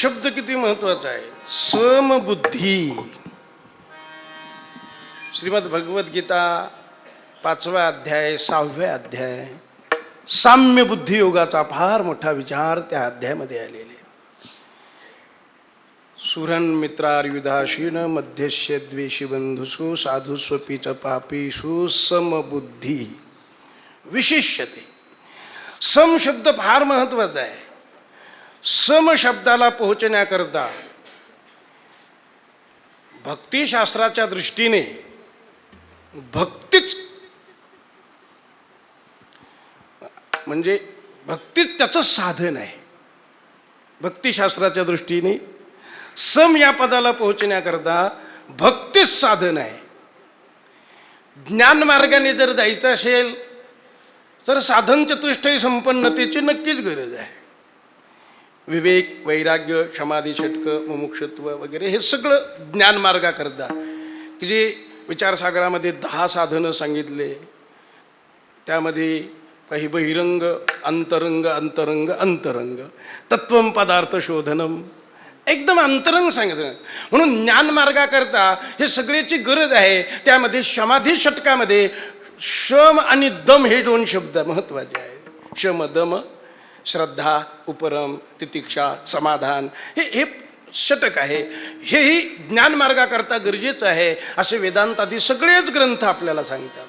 शब्द किती महत्त्वाचा आहे? समबुद्धी श्रीमद भगवद्गीता पाचवा अध्याय सहाव्या अध्याय. साम्य बुद्धी योगाचा फार मोठा विचार त्या अध्यायामध्ये आलेले आहे. सुरन मित्रार्युधाशीन मध्यस्य द्वेषी बंधुसु साधुस्वपी च पापीसु समबुद्धी विशिष्यते. सम शब्द फार महत्त्वाचा आहे. सम शब्दाला पोहोचण्याकरता भक्तिशास्त्राच्या दृष्टीने भक्तीच म्हणजे भक्तीच त्याचं साधन आहे. भक्तिशास्त्राच्या दृष्टीने सम या पदाला पोहोचण्याकरता भक्तीच साधन आहे. ज्ञानमार्गाने जर जायचं असेल तर साधन चतुष्टय संपन्नतेची नक्कीच गरज आहे. विवेक वैराग्य क्षमाधी षटकं मुमुक्षत्व वगैरे हे सगळं ज्ञानमार्गाकरता की जे विचारसागरामध्ये दहा साधनं सांगितले त्यामध्ये काही बहिरंग अंतरंग अंतरंग अंतरंग तत्वम पदार्थ शोधनम एकदम अंतरंग सांगितलं. म्हणून ज्ञानमार्गाकरता हे सगळ्याची गरज आहे. त्यामध्ये समाधी षटकामध्ये शम आणि दम हे दोन शब्द महत्त्वाचे आहेत. शम दम श्रद्धा उपरम तितिक्षा समाधान हे हे षटक आहे. हेही ज्ञानमार्गाकरता गरजेचं आहे असे वेदांतादी सगळेच ग्रंथ आपल्याला सांगतात.